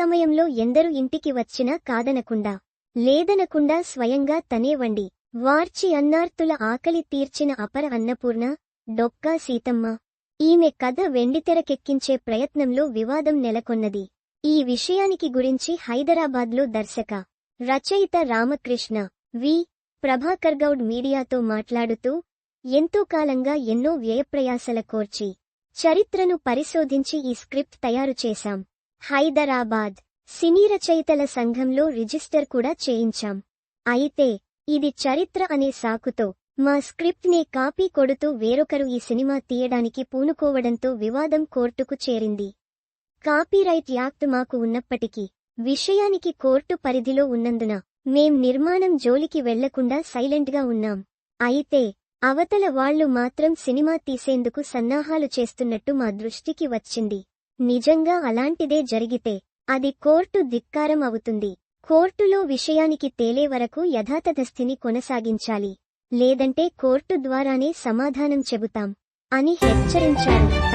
సమయంలో ఎందరు ఇంటికి వచ్చినా కాదనకుండా లేదనకుండా స్వయంగా తనే వండి వార్చి అన్నార్తుల ఆకలి తీర్చిన అపర అన్నపూర్ణ డొక్కా సీతమ్మ. ఈమె కథ వెండితెరకెక్కించే ప్రయత్నంలో వివాదం నెలకొన్నది. ఈ విషయానికి గురించి హైదరాబాద్లో దర్శక రచయిత రామకృష్ణ వి. ప్రభాకర్ గౌడ్ మీడియాతో మాట్లాడుతూ ఎంతో కాలంగా ఎన్నో వ్యయప్రయాసల కోర్చి చరిత్రను పరిశోధించి ఈ స్క్రిప్ట్ తయారు చేశాం. హైదరాబాద్. సినీ రచయితల సంఘంలో రిజిస్టర్ కూడా చేయించాం. అయితే ఇది చరిత్ర అనే సాకుతో మా స్క్రిప్ట్ నే కాపీ కొడుతూ వేరొకరు ఈ సినిమా తీయడానికి పూనుకోవడంతో వివాదం కోర్టుకు చేరింది. కాపీరైట్ యాక్ట్ మాకు ఉన్నప్పటికీ విషయానికి కోర్టు పరిధిలో ఉన్నందున మేం నిర్మాణం జోలికి వెళ్ళకుండా సైలెంట్గా ఉన్నాం. అయితే అవతల వాళ్ళు మాత్రం సినిమా తీసేందుకు సన్నాహాలు చేస్తున్నట్టు మా దృష్టికి వచ్చింది. నిజంగా అలాంటిదే జరిగితే అది కోర్టు ధిక్కారం అవుతుంది. కోర్టులో విషయానికి తేలే వరకు యథాతథస్థిని కొనసాగించాలి. లేదంటే కోర్టు ద్వారానే సమాధానం చెబుతాం. అని హెచ్చరించారు.